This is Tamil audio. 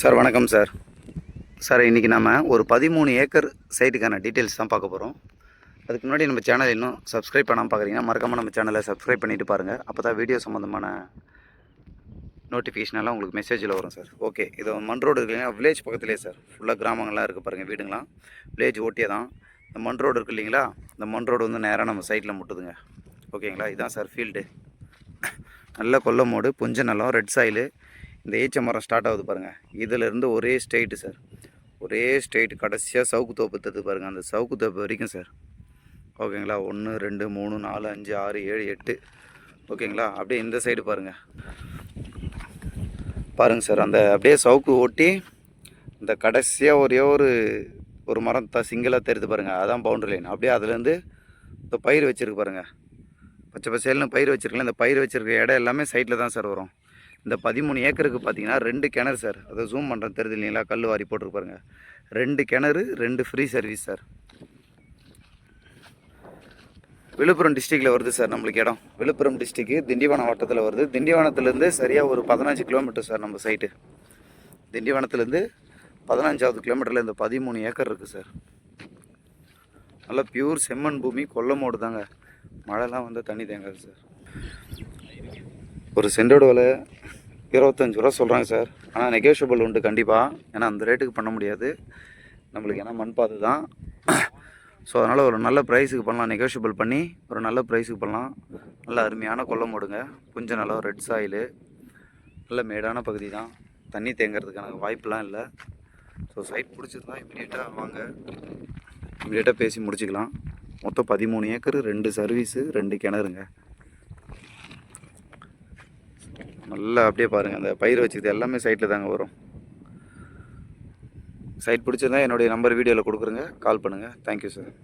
சார் வணக்கம் சார். சார் இன்றைக்கி நம்ம ஒரு பதிமூணு ஏக்கர் சைட்டுக்கான டீட்டெயில்ஸ் தான் பார்க்க போகிறோம் அதுக்கு முன்னாடி நம்ம சேனல் இன்னும் சப்ஸ்கிரைப் பண்ணாமல் பார்க்குறீங்கன்னா மறக்காமல் நம்ம சேனலை சப்ஸ்கிரைப் பண்ணிவிட்டு பாருங்கள் அப்போ தான் வீடியோ சம்மந்தமான நோட்டிஃபிகேஷன் எல்லாம் உங்களுக்கு மெசேஜில் வரும் சார். ஓகே இது மண் ரோடு இருக்கு வில்லேஜ் பக்கத்துலேயே சார். ஃபுல்லாக கிராமங்கள்லாம் இருக்குது பாருங்கள் வீடுங்களாம் வில்லேஜ் ஓட்டியே தான். இந்த மண் ரோடு இருக்குது இல்லைங்களா? இந்த மண் ரோடு வந்து நேராக நம்ம சைட்டில் முட்டுதுங்க. ஓகேங்களா இதுதான் சார் ஃபீல்டு நல்ல கொல்ல மோடு புஞ்ச நிலம் ரெட் சாயிலு இந்த ஈச்ச மரம் ஸ்டார்ட் ஆகுது பாருங்கள் இதிலேருந்து ஒரே ஸ்ட்ரெயிட்டு சார் ஒரே ஸ்ட்ரெயிட் கடைசியாக சவுக்கு தோப்பு தத்து பாருங்கள் அந்த சவுக்கு தோப்பு வரைக்கும் சார் ஓகேங்களா ஒன்று ரெண்டு மூணு நாலு அஞ்சு ஆறு ஏழு எட்டு. ஓகேங்களா அப்படியே இந்த சைடு பாருங்கள் பாருங்கள் சார் அந்த அப்படியே சவுக்கு ஓட்டி இந்த கடைசியாக ஒரே ஒரு ஒரு மரம் த சிங்கிளாக தெரியுது பாருங்கள் அதான் பவுண்டரி லைன் அப்படியே அதுலேருந்து இந்த பயிர் வச்சிருக்கு பாருங்கள் பச்சை பசேல்னு பயிர் வச்சுருக்கல இந்த பயிர் வச்சுருக்க இடம் எல்லாமே சைட்டில் தான் சார் வரும். இந்த பதிமூணு ஏக்கருக்கு பார்த்தீங்கன்னா ரெண்டு கிணறு சார். அதை ஜூம் பண்ணுறேன் தெரியுது இல்லைங்களா? கல் வாரி போட்டிருக்கு ரெண்டு கிணறு ரெண்டு ஃப்ரீ சர்வீஸ் சார். விழுப்புரம் டிஸ்ட்ரிக்டில் வருது சார் நம்மளுக்கு இடம். விழுப்புரம் டிஸ்ட்ரிக்கு திண்டிவனம் வட்டத்தில் வருது. திண்டிவனத்துலேருந்து சரியாக ஒரு பதினஞ்சு கிலோமீட்டர் சார் நம்ம சைட்டு திண்டிவனத்துலேருந்து பதினஞ்சாவது கிலோமீட்டரில் இந்த பதிமூணு ஏக்கர் இருக்குது சார். நல்லா பியூர் செம்மண் பூமி கொல்லமோடு தாங்க. மழைலாம் வந்து தண்ணி தேங்காது சார். ஒரு சென்டோட விலை இருபத்தஞ்சி ரூபா சொல்கிறாங்க சார். ஆனால் நெகோஷியபிள் உண்டு கண்டிப்பாக ஏன்னா அந்த ரேட்டுக்கு பண்ண முடியாது. நம்மளுக்கு ஏன்னா மண் பாத்து தான். ஸோ அதனால் ஒரு நல்ல ப்ரைஸுக்கு பண்ணலாம் நெகோஷியபிள் பண்ணி ஒரு நல்ல ப்ரைஸுக்கு பண்ணலாம். நல்ல அருமையான கொல்லம் போடுங்க. கொஞ்சம் நல்லா ரெட் சாயிலு நல்ல மேடான பகுதி தான். தண்ணி தேங்குறதுக்கான வாய்ப்புலாம் இல்லை. ஸோ சைட் பிடிச்சிருந்தா இம்மிடியேட்டாக வாங்க. இம்மிடியேட்டாக பேசி முடிச்சுக்கலாம். மொத்தம் பதிமூணு ஏக்கர் ரெண்டு சர்வீஸு ரெண்டு கிணறுங்க. நல்லா அப்படியே பாருங்கள் அந்த பயிர் வச்சுக்கிறது எல்லாமே சைட்டில் தாங்க வரும். சைட் பிடிச்சிருந்தா என்னுடைய நம்பர் வீடியோவில் கொடுக்குறேங்க. கால் பண்ணுங்கள் தேங்க்யூ சார்